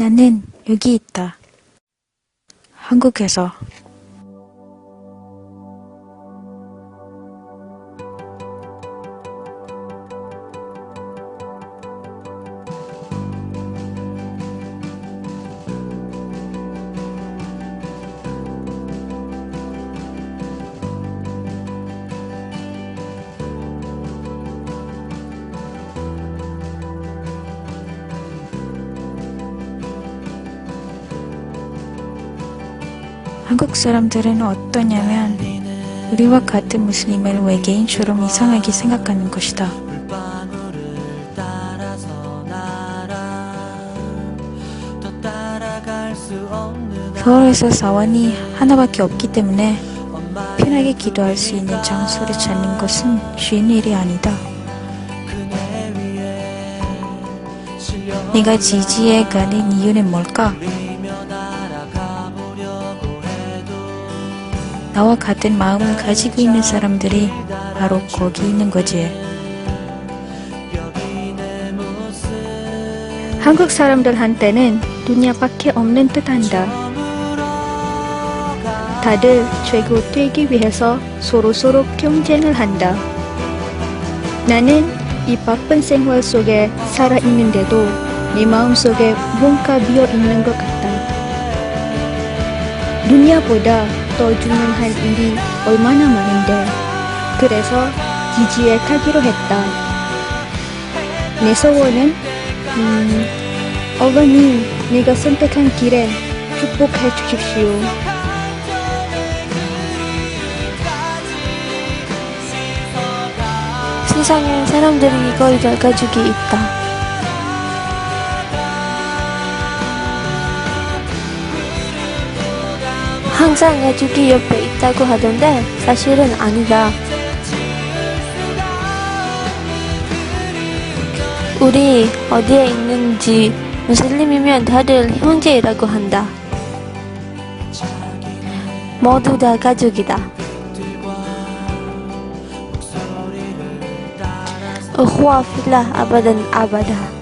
나는 여기 있다. 한국에서. 한국 사람들은 어떠냐면 우리와 같은 무슬림을 외계인처럼 이상하게 생각하는 것이다. 서울에서 사원이 하나밖에 없기 때문에 편하게 기도할 수 있는 장소를 찾는 것은 쉬운 일이 아니다. 네가 지지에 가는 이유는 뭘까? 나와 같은 마음을 가지고 있는 사람들이 바로 거기 있는 거지. 한국 사람들한테는 두냐밖에 없는 듯한다. 다들 최고 되기 위해서 서로서로 경쟁을 한다. 나는 이 바쁜 생활 속에 살아있는데도 내 마음속에 뭔가 비어있는 것 같다. 누냐보다 더 중요한 일이 얼마나 많은데 그래서 지지에 가기로 했다. 내 소원은 음, 어머니 내가 선택한 길에 축복해 주십시오. 세상에 사람들이 이걸 가지고 있다. 항상 가족이 옆에 있다고 하던데 사실은 아니다. 우리 어디에 있는지 무슬림이면 다들 형제라고 한다. 모두 다 가족이다. أخوة في الله أبدا أبدا